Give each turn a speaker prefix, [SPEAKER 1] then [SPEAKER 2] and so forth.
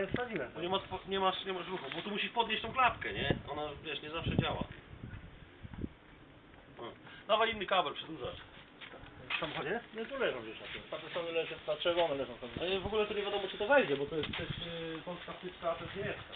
[SPEAKER 1] Ale wsadziłem.
[SPEAKER 2] Nie, ma, nie, masz, nie masz ruchu, bo tu musisz podnieść tą klapkę, nie? Ona, wiesz, nie zawsze działa. No. Dawaj inny kabel, przedłużacz.
[SPEAKER 1] W samochodzie? No tu leżą gdzieś na tym. Tamte leżą, na czerwone leżą tam.
[SPEAKER 2] No Ale w ogóle to nie wiadomo, czy to wejdzie, bo to jest też y, polska wtyczka, a to jest niemiecka.